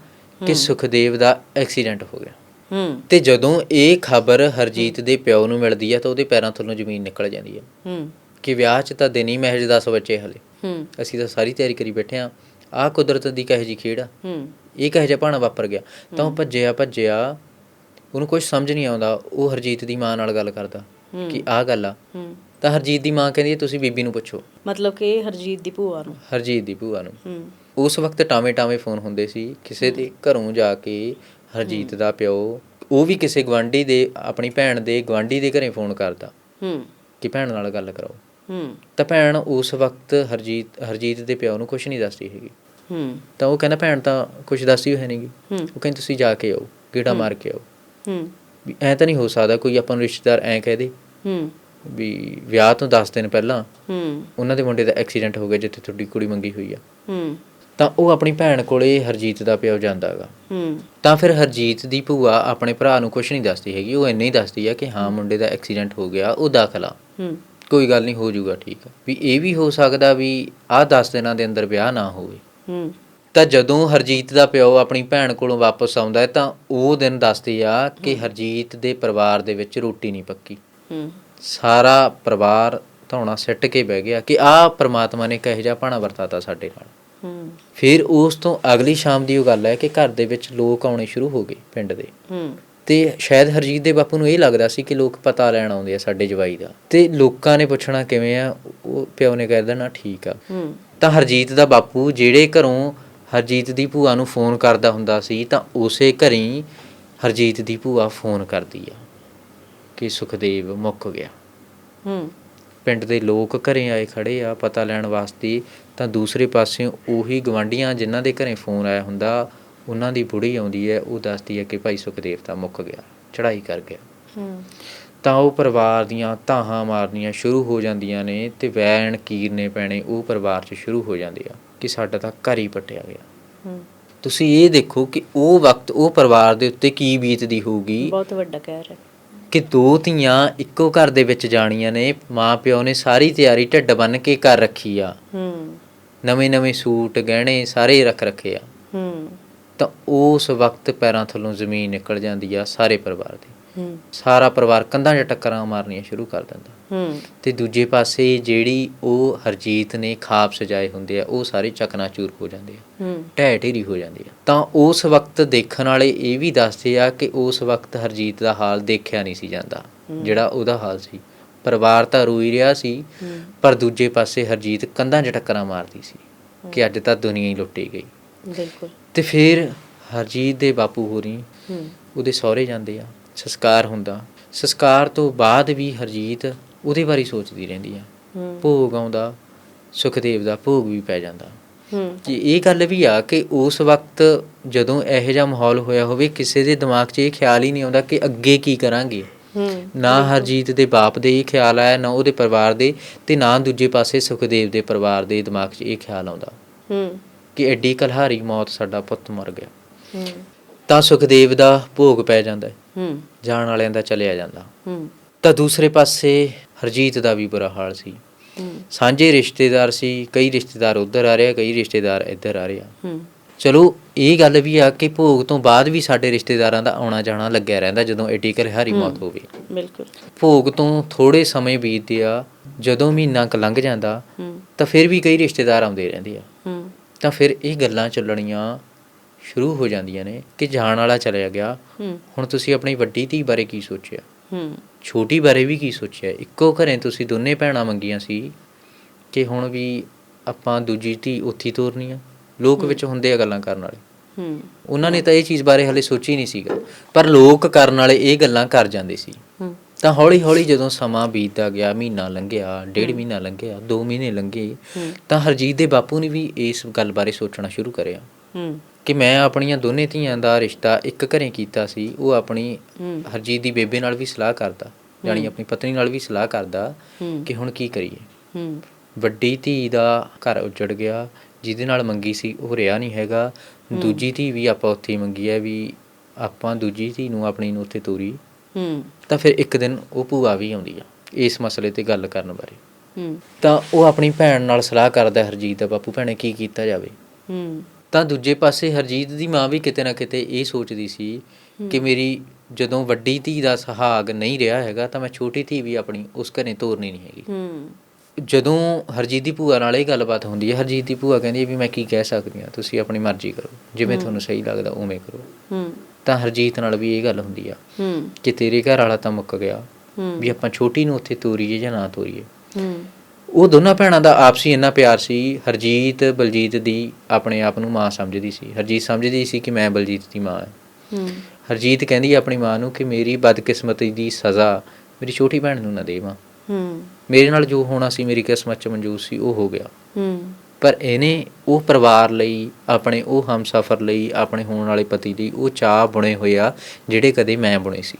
ਕਿ ਸੁਖਦੇਵ ਦਾ ਐਕਸੀਡੈਂਟ ਹੋ ਗਿਆ। ਹੂੰ ਤੇ ਜਦੋਂ ਇਹ ਖਬਰ ਹਰਜੀਤ ਦੇ ਪਿਓ ਨੂੰ ਮਿਲਦੀ ਆ ਤਾਂ ਉਹਦੇ ਪੈਰਾਂ ਥੱਲੋਂ ਜ਼ਮੀਨ ਨਿਕਲ ਜਾਂਦੀ ਆ। ਹੂੰ। ਕਿ ਵਿਆਹ 'ਚ ਤਾਂ ਦਿਨ ਹੀ ਮਹਿਜ 10 ਬੱਚੇ ਹਲੇ। ਹੂੰ। ਅਸੀਂ ਤਾਂ ਸਾਰੀ ਤਿਆਰੀ ਕਰੀ ਬੈਠੇ ਆ। ਆਹ ਕੁਦਰਤ ਦੀ ਕਹੇ ਜੀ ਖੇਡ ਆ। ਹੂੰ। ਇਹ ਕਹੇ ਜਿਹਾ ਭਾਣਾ ਵਾਪਰ ਗਿਆ। ਤਾਂ ਉਹ ਭੱਜਿਆ ਭੱਜਿਆ ਉਹਨੂੰ ਕੁਝ ਸਮਝ ਨਹੀਂ ਆਉਂਦਾ। ਉਹ ਹਰਜੀਤ ਦੀ ਮਾਂ ਨਾਲ ਗੱਲ ਕਰਦਾ ਕਿ ਆਹ ਗੱਲ ਆ। ਹੂੰ। ਤਾਂ ਹਰਜੀਤ ਦੀ ਮਾਂ ਕਹਿੰਦੀ ਹੈ, ਤੁਸੀਂ ਬੀਬੀ ਨੂੰ ਪੁੱਛੋ। ਮਤਲਬ ਕਿ ਹਰਜੀਤ ਦੀ ਭੂਆ ਨੂੰ। ਹਰਜੀਤ ਦੀ ਭੂਆ ਨੂੰ। ਹੂੰ। ਉਸ ਵਕਤ ਟਾਵੇਂ ਟਾਵੇਂ ਫੋਨ ਹੁੰਦੇ ਸੀ। ਕਿਸੇ ਦੇ ਘਰੋਂ ਜਾ ਕੇ ਹਰਜੀਤ ਦਾ ਪਿਓ ਉਹ ਵੀ ਕਿਸੇ ਗਵਾਂਢੀ ਦੇ ਆਪਣੀ ਭੈਣ ਦੇ ਗਵਾਂਢੀ ਦੇ ਘਰੇ ਫੋਨ ਕਰਦਾ। ਹੂੰ। ਕਿ ਭੈਣ ਨਾਲ ਗੱਲ ਕਰਾਓ ਹੂੰ। ਤਾਂ ਭੈਣ ਉਸ ਵਕਤ ਹਰਜੀਤ ਹਰਜੀਤ ਦੇ ਪਿਓ ਨੂੰ ਕੁਝ ਨਹੀਂ ਦੱਸਦੀ ਹੈਗੀ ਹੂੰ। ਤਾਂ ਉਹ ਕਹਿੰਦਾ ਭੈਣ ਤਾਂ ਕੁਝ ਦੱਸਦੀ ਹੋਈ ਨਹੀਂਗੀ ਉਹ ਕਹਿੰਦੀ ਤੁਸੀਂ ਜਾ ਕੇ ਆਓ ਗੇੜਾ ਮਾਰ ਕੇ ਆਓ। ਹੂੰ। ਵੀ ਐ ਤਾਂ ਨਹੀਂ ਹੋ ਸਕਦਾ ਕੋਈ ਆਪਾਂ ਨੂੰ ਰਿਸ਼ਤੇਦਾਰ ਐ ਕਹਿ ਦੇ। ਹੂੰ। ਵੀ ਵਿਆਹ ਤੋਂ 10 ਦਿਨ ਪਹਿਲਾਂ ਹੂੰ। ਉਹਨਾਂ ਦੇ ਮੁੰਡੇ ਦਾ ਐਕਸੀਡੈਂਟ ਹੋ ਗਿਆ ਜਿੱਥੇ ਤੁਹਾਡੀ ਕੁੜੀ ਮੰਗੀ ਹੋਈ ਆ। ਹੂੰ। ਤਾਂ ਉਹ ਆਪਣੀ ਭੈਣ ਕੋਲੇ ਹਰਜੀਤ ਦਾ ਪਿਓ ਜਾਂਦਾ ਹੈਗਾ ਹੂੰ। ਤਾਂ ਫਿਰ ਹਰਜੀਤ ਦੀ ਭੂਆ ਆਪਣੇ ਭਰਾ ਨੂੰ ਕੁਝ ਨਹੀਂ ਦੱਸਦੀ ਹੈਗੀ। ਉਹ ਇੰਨੇ ਹੀ ਦੱਸਦੀ ਆ ਕਿ ਹਾਂ ਮੁੰਡੇ ਦਾ ਐਕਸੀਡੈਂਟ ਹੋ ਗਿਆ ਉਹ ਦਾਖਲਾ ਹੂੰ। ਕੋਈ ਗੱਲ ਨਹੀਂ ਹੋ ਜਾਊਗਾ ਠੀਕ ਆ। ਵੀ ਇਹ ਵੀ ਹੋ ਸਕਦਾ ਵੀ ਆਹ 10 ਦਿਨਾਂ ਦੇ ਅੰਦਰ ਵਿਆਹ ਨਾ ਹੋਵੇ। ਹੂੰ। ਤਾਂ ਜਦੋਂ ਹਰਜੀਤ ਦਾ ਪਿਓ ਆਪਣੀ ਭੈਣ ਕੋਲੋਂ ਵਾਪਸ ਆਉਂਦਾ ਹੈ ਤਾਂ ਉਹ ਦਿਨ ਦੱਸਦੇ ਆ ਕਿ ਹਰਜੀਤ ਦੇ ਪਰਿਵਾਰ ਦੇ ਵਿੱਚ ਰੋਟੀ ਨਹੀਂ ਪੱਕੀ। ਹੂੰ। ਸਾਰਾ ਪਰਿਵਾਰ ਧੌਣਾ ਸਿੱਟ ਕੇ ਬਹਿ ਗਿਆ ਕਿ ਆਹ ਪ੍ਰਮਾਤਮਾ ਨੇ ਕਹੇ ਜਾ ਭਾਣਾ ਵਰਤਾਤਾ ਸਾਡੇ ਨਾਲ। ਹੂੰ ਫਿਰ ਉਸ ਤੋਂ ਅਗਲੀ ਸ਼ਾਮ ਦੀ ਉਹ ਗੱਲ ਹੈ ਕਿ ਘਰ ਦੇ ਵਿੱਚ ਲੋਕ ਆਉਣੇ ਸ਼ੁਰੂ ਹੋ ਗਏ ਪਿੰਡ ਦੇ। ਹੂੰ। ਤੇ ਸ਼ਾਇਦ ਹਰਜੀਤ ਦੇ ਬਾਪੂ ਨੂੰ ਇਹ ਲੱਗਦਾ ਸੀ ਕਿ ਲੋਕ ਪਤਾ ਲੈਣ ਆਉਂਦੇ ਆ ਸਾਡੇ ਜਵਾਈ ਦਾ। ਤੇ ਲੋਕਾਂ ਨੇ ਪੁੱਛਣਾ ਕਿਵੇਂ ਆ ਉਹ ਪਿਓ ਨੇ ਕਹਿ ਦੇਣਾ ਠੀਕ ਆ। ਹੂੰ। ਤਾਂ ਹਰਜੀਤ ਦਾ ਬਾਪੂ ਜਿਹੜੇ ਘਰੋਂ ਹਰਜੀਤ ਦੀ ਭੂਆ ਨੂੰ ਫੋਨ ਕਰਦਾ ਹੁੰਦਾ ਸੀ ਤਾਂ ਉਸੇ ਘਰੀ ਹਰਜੀਤ ਦੀ ਭੂਆ ਫੋਨ ਕਰਦੀ ਆ ਕਿ ਸੁਖਦੇਵ ਮੁੱਕ ਗਿਆ। ਹੂੰ। ਪਿੰਡ ਦੇ ਲੋਕ ਘਰੇ ਆਏ ਖੜੇ ਆ ਪਤਾ ਲੈਣ ਵਾਸਤੇ ਤਾਂ ਦੂਸਰੇ ਪਾਸੇ ਉਹੀ ਗਵਾਂਢੀਆਂ ਜਿਨ੍ਹਾਂ ਦੇ ਘਰੇ ਫੋਨ ਆਇਆ ਹੁੰਦਾ ਉਹਨਾਂ ਦੀ ਬੁੜੀ ਆਉਂਦੀ ਹੈ ਉਹ ਦੱਸਦੀ ਹੈ ਕਿ ਭਾਈ ਸੁਖਦੇਵ ਤਾਂ ਮੁੱਕ ਗਿਆ ਚੜ੍ਹਾਈ ਕਰ ਗਿਆ। ਤਾਂ ਉਹ ਪਰਿਵਾਰ ਦੀਆਂ ਧਾਹਾਂ ਮਾਰਨੀਆਂ ਸ਼ੁਰੂ ਹੋ ਜਾਂਦੀਆਂ ਨੇ ਤੇ ਵੈਣ ਕੀਰਨੇ ਪੈਣੇ ਉਹ ਪਰਿਵਾਰ 'ਚ ਸ਼ੁਰੂ ਹੋ ਜਾਂਦੇ ਆ ਕਿ ਸਾਡਾ ਤਾਂ ਘਰ ਹੀ ਪਟਿਆ ਗਿਆ। ਤੁਸੀਂ ਇਹ ਦੇਖੋ ਕਿ ਉਹ ਵਕਤ ਉਹ ਪਰਿਵਾਰ ਦੇ ਉੱਤੇ ਕੀ ਬੀਤਦੀ ਹੋਊਗੀ। ਬਹੁਤ ਵੱਡਾ ਕਹਿਰ ਹੈ। ਕਿ ਦੋ ਧੀਆਂ ਇੱਕੋ ਘਰ ਦੇ ਵਿੱਚ ਜਾਣੀਆਂ ਨੇ ਮਾਂ ਪਿਓ ਨੇ ਸਾਰੀ ਤਿਆਰੀ ਢਿੱਡ ਬੰਨ ਕੇ ਕਰ ਰੱਖੀ ਆ। ਹੂੰ। ਨਵੇਂ ਨਵੇਂ ਸੂਟ ਗਹਿਣੇ ਸਾਰੇ ਰੱਖ ਰੱਖੇ ਆ। ਹੂੰ। ਤਾਂ ਉਸ ਵਕਤ ਪੈਰਾਂ ਥੱਲੋਂ ਜ਼ਮੀਨ ਨਿਕਲ ਜਾਂਦੀ ਆ ਸਾਰੇ ਪਰਿਵਾਰ ਦੀ। ਸਾਰਾ ਪਰਿਵਾਰ ਕੰਧਾਂ 'ਚ ਟੱਕਰਾਂ ਮਾਰਨੀਆਂ ਸ਼ੁਰੂ ਕਰ ਦਿੰਦਾ। ਹੂੰ। ਤੇ ਦੂਜੇ ਪਾਸੇ ਜਿਹੜੀ ਉਹ ਹਰਜੀਤ ਨੇ ਖਾਬ ਸਜਾਏ ਹੁੰਦੇ ਆ ਉਹ ਸਾਰੇ ਚਕਨਾਚੂਰ ਹੋ ਜਾਂਦੇ ਆ। ਹੂੰ। ਢਹਿ ਢੇਰੀ ਹੋ ਜਾਂਦੀ ਆ। ਤਾਂ ਉਸ ਵਕਤ ਦੇਖਣ ਵਾਲੇ ਇਹ ਵੀ ਦੱਸਦੇ ਆ ਕਿ ਉਸ ਵਕਤ ਹਰਜੀਤ ਦਾ ਹਾਲ ਦੇਖਿਆ ਨਹੀਂ ਸੀ ਜਾਂਦਾ ਜਿਹੜਾ ਉਹਦਾ ਹਾਲ ਸੀ। ਪਰਿਵਾਰ ਤਾਂ ਰੋਈ ਰਿਹਾ ਸੀ ਪਰ ਦੂਜੇ ਪਾਸੇ ਹਰਜੀਤ ਕੰਧਾਂ 'ਚ ਟੱਕਰਾਂ ਮਾਰਦੀ ਸੀ ਕਿ ਅੱਜ ਤਾਂ ਦੁਨੀਆ ਹੀ ਲੁੱਟੀ ਗਈ। ਬਿਲਕੁਲ। ਤੇ ਫਿਰ ਹਰਜੀਤ ਦੇ ਬਾਪੂ ਹੋਰੀ ਉਹਦੇ ਸਹੁਰੇ ਜਾਂਦੇ ਆ। ਸੰਸਕਾਰ ਹੁੰਦਾ। ਸੰਸਕਾਰ ਤੋਂ ਬਾਅਦ ਵੀ ਹਰਜੀਤ ਉਹਦੇ ਬਾਰੇ ਸੋਚਦੀ ਰਹਿੰਦੀ ਆ। ਭੋਗ ਆਉਂਦਾ ਸੁਖਦੇਵ ਦਾ ਭੋਗ ਵੀ ਪੈ ਜਾਂਦਾ। ਕਿ ਇਹ ਗੱਲ ਵੀ ਆ ਕਿ ਉਸ ਵਕਤ ਜਦੋਂ ਇਹੋ ਜਿਹਾ ਮਾਹੌਲ ਹੋਇਆ ਹੋਵੇ ਕਿਸੇ ਦੇ ਦਿਮਾਗ 'ਚ ਇਹ ਖਿਆਲ ਹੀ ਨਹੀਂ ਆਉਂਦਾ ਕਿ ਅੱਗੇ ਕੀ ਕਰਾਂਗੇ। ਨਾ ਹਰਜੀਤ ਦੇ ਬਾਪ ਦੇ ਇਹ ਖਿਆਲ ਆਇਆ ਨਾ ਉਹਦੇ ਪਰਿਵਾਰ ਦੇ ਤੇ ਨਾ ਦੂਜੇ ਪਾਸੇ ਸੁਖਦੇਵ ਦੇ ਪਰਿਵਾਰ ਦੇ ਦਿਮਾਗ 'ਚ ਇਹ ਖਿਆਲ ਆਉਂਦਾ। ਕਿ ਐਡੀ ਕਲਹਾਰੀ ਮੌਤ ਸਾਡਾ ਪੁੱਤ ਮਰ ਗਿਆ। ਤਾਂ ਸੁਖਦੇਵ ਦਾ ਭੋਗ ਪੈ ਜਾਂਦਾ ਹੈ, ਜਾਣ ਵਾਲਿਆਂ ਦਾ ਚਲਿਆ ਜਾਂਦਾ। ਹੂੰ। ਤਾਂ ਦੂਸਰੇ ਪਾਸੇ ਹਰਜੀਤ ਦਾ ਵੀ ਬੁਰਾ ਹਾਲ ਸੀ। ਹੂੰ। ਸਾਂਝੇ ਰਿਸ਼ਤੇਦਾਰ ਸੀ ਕਈ ਰਿਸ਼ਤੇਦਾਰ ਉੱਧਰ ਆ ਰਹੇ ਆ ਕਈ ਰਿਸ਼ਤੇਦਾਰ ਇੱਧਰ ਆ ਰਹੇ। ਆ ਹੂੰ। ਚਲੋ ਇਹ ਗੱਲ ਵੀ ਆ ਕਿ ਭੋਗ ਤੋਂ ਬਾਅਦ ਵੀ ਸਾਡੇ ਰਿਸ਼ਤੇਦਾਰਾਂ ਦਾ ਆਉਣਾ ਜਾਣਾ ਲੱਗਿਆ ਰਹਿੰਦਾ ਜਦੋਂ ਐਡੀ ਕਲਹਾਰੀ ਮੌਤ ਹੋਵੇ। ਬਿਲਕੁਲ। ਭੋਗ ਤੋਂ ਥੋੜੇ ਸਮੇਂ ਬੀਤਦੇ ਆ ਜਦੋਂ ਮਹੀਨਾ ਕੁ ਲੰਘ ਜਾਂਦਾ ਹੂੰ। ਤਾਂ ਫਿਰ ਵੀ ਕਈ ਰਿਸ਼ਤੇਦਾਰ ਆਉਂਦੇ ਰਹਿੰਦੇ ਆ। ਹੂੰ। ਤਾਂ ਫਿਰ ਇਹ ਗੱਲਾਂ ਚੱਲਣੀਆਂ ਸ਼ੁਰੂ ਹੋ ਜਾਂਦੀਆਂ ਨੇ ਕਿ ਜਾਣ ਵਾਲਾ ਚਲਿਆ ਗਿਆ। ਹੁਣ ਤੁਸੀਂ ਆਪਣੀ ਵੱਡੀ ਧੀ ਬਾਰੇ ਕੀ ਸੋਚਿਆ? ਹੂੰ। ਛੋਟੀ ਬਾਰੇ ਵੀ ਕੀ ਸੋਚਿਆ? ਇੱਕੋ ਘਰੇ ਤੁਸੀਂ ਦੋਨੇ ਭੈਣਾਂ ਮੰਗੀਆਂ ਸੀ ਕਿ ਹੁਣ ਵੀ ਆਪਾਂ ਦੂਜੀ ਧੀ ਉੱਥੀ ਤੋਰਨੀ ਆ ਲੋਕ ਵਿੱਚ ਹੁੰਦੇ ਆ ਗੱਲਾਂ ਕਰਨ ਵਾਲੇ। ਹੂੰ। ਉਹਨਾਂ ਨੇ ਤਾਂ ਇਹ ਚੀਜ਼ ਬਾਰੇ ਹਲੇ ਸੋਚੀ ਨਹੀਂ ਸੀਗਾ ਪਰ ਲੋਕ ਕਰਨ ਵਾਲੇ ਇਹ ਗੱਲਾਂ ਕਰ ਜਾਂਦੇ ਸੀ। ਹੂੰ। ਤਾਂ ਹੌਲੀ ਹੌਲੀ ਜਦੋਂ ਸਮਾਂ ਬੀਤਦਾ ਗਿਆ ਮਹੀਨਾ ਲੰਘਿਆ ਡੇਢ ਮਹੀਨਾ ਲੰਘਿਆ 2 ਮਹੀਨੇ ਲੰਘੇ ਤਾਂ ਹਰਜੀਤ ਦੇ ਬਾਪੂ ਨੇ ਵੀ ਇਸ ਗੱਲ ਬਾਰੇ ਸੋਚਣਾ ਸ਼ੁਰੂ ਕਰਿਆ। ਹੂੰ। ਕਿ ਮੈਂ ਆਪਣੀਆਂ ਦੋਨੇ ਧੀਆਂ ਦਾ ਰਿਸ਼ਤਾ ਇੱਕ ਘਰੇ ਕੀਤਾ ਸੀ ਉਹ ਆਪਣੀ ਹਰਜੀਤ ਦੀ ਬੇਬੇ ਨਾਲ ਵੀ ਸਲਾਹ ਕਰਦਾ ਯਾਨੀ ਆਪਣੀ ਪਤਨੀ ਨਾਲ ਵੀ ਸਲਾਹ ਕਰਦਾ ਕਿ ਹੁਣ ਕੀ ਕਰੀਏ। ਵੱਡੀ ਧੀ ਦਾ ਘਰ ਉੱਜੜ ਗਿਆ ਜਿਹਦੇ ਨਾਲ ਮੰਗੀ ਸੀ ਉਹ ਰਿਹਾ ਨਹੀਂ ਹੈਗਾ। ਦੂਜੀ ਧੀ ਵੀ ਆਪਾਂ ਉੱਥੇ ਹੀ ਮੰਗੀ ਹੈ ਵੀ ਆਪਾਂ ਦੂਜੀ ਧੀ ਨੂੰ ਆਪਣੀ ਨੂੰ ਉੱਥੇ ਤੋਰੀ। ਹੂੰ। ਤਾਂ ਫਿਰ ਇੱਕ ਦਿਨ ਉਹ ਭੂਆ ਵੀ ਆਉਂਦੀ ਆ ਇਸ ਮਸਲੇ ਤੇ ਗੱਲ ਕਰਨ ਬਾਰੇ। ਹੂੰ। ਤਾਂ ਉਹ ਆਪਣੀ ਭੈਣ ਨਾਲ ਸਲਾਹ ਕਰਦਾ ਹਰਜੀਤ ਦਾ ਬਾਪੂ ਭੈਣੇ ਕੀ ਕੀਤਾ ਜਾਵੇ? ਹੂੰ। ਤਾਂ ਦੂਜੇ ਪਾਸੇ ਹਰਜੀਤ ਦੀ ਮਾਂ ਵੀ ਕਿਤੇ ਨਾ ਕਿਤੇ ਇਹ ਸੋਚਦੀ ਸੀ ਕਿ ਮੇਰੀ ਜਦੋਂ ਵੱਡੀ ਧੀ ਦਾ ਸੁਹਾਗ ਨਹੀਂ ਰਿਹਾ ਹੈਗਾ ਤਾਂ ਮੈਂ ਛੋਟੀ ਧੀ ਵੀ ਆਪਣੀ ਉਸ ਘਰੇ ਤੋਰਨੀ ਨਹੀਂ ਹੈਗੀ। ਜਦੋਂ ਹਰਜੀਤ ਦੀ ਭੂਆ ਨਾਲ ਇਹ ਗੱਲਬਾਤ ਹੁੰਦੀ ਹੈ ਹਰਜੀਤ ਦੀ ਭੂਆ ਕਹਿੰਦੀ ਹੈ ਵੀ ਮੈਂ ਕੀ ਕਹਿ ਸਕਦੀ ਹਾਂ ਤੁਸੀਂ ਆਪਣੀ ਮਰਜ਼ੀ ਕਰੋ ਜਿਵੇਂ ਤੁਹਾਨੂੰ ਸਹੀ ਲੱਗਦਾ ਉਵੇਂ ਕਰੋ। ਤਾਂ ਹਰਜੀਤ ਨਾਲ ਵੀ ਇਹ ਗੱਲ ਹੁੰਦੀ ਆ ਕਿ ਤੇਰੇ ਘਰ ਵਾਲਾ ਤਾਂ ਮੁੱਕ ਗਿਆ ਵੀ ਆਪਾਂ ਛੋਟੀ ਨੂੰ ਉੱਥੇ ਤੋਰੀਏ ਜਾਂ ਨਾ ਤੋਰੀਏ। ਉਹ ਦੋਨਾਂ ਭੈਣਾਂ ਦਾ ਆਪਸੀ ਇੰਨਾ ਪਿਆਰ ਸੀ ਹਰਜੀਤ ਬਲਜੀਤ ਦੀ ਆਪਣੇ ਆਪ ਨੂੰ ਮਾਂ ਸਮਝਦੀ ਸੀ। ਹਰਜੀਤ ਸਮਝਦੀ ਸੀ ਕਿ ਮੈਂ ਬਲਜੀਤ ਦੀ ਮਾਂ ਹਾਂ। ਹਰਜੀਤ ਕਹਿੰਦੀ ਆਪਣੀ ਮਾਂ ਨੂੰ ਕਿ ਮੇਰੀ ਬਦਕਿਸਮਤੀ ਦੀ ਸਜ਼ਾ ਮੇਰੀ ਛੋਟੀ ਭੈਣ ਨੂੰ ਨਾ ਦੇਵਾਂ। ਹੂੰ। ਮੇਰੇ ਨਾਲ ਜੋ ਹੋਣਾ ਸੀ ਮੇਰੀ ਕਿਸਮਤ 'ਚ ਮਨਜ਼ੂਰ ਸੀ ਉਹ ਹੋ ਗਿਆ। ਹੂੰ। ਪਰ ਇਹਨੇ ਉਹ ਪਰਿਵਾਰ ਲਈ ਆਪਣੇ ਉਹ ਹਮਸਫਰ ਲਈ ਆਪਣੇ ਹੋਣ ਵਾਲੇ ਪਤੀ ਲਈ ਉਹ ਚਾਹ ਬੁਣੇ ਹੋਏ ਆ ਜਿਹੜੇ ਕਦੇ ਮੈਂ ਬੁਣੇ ਸੀ।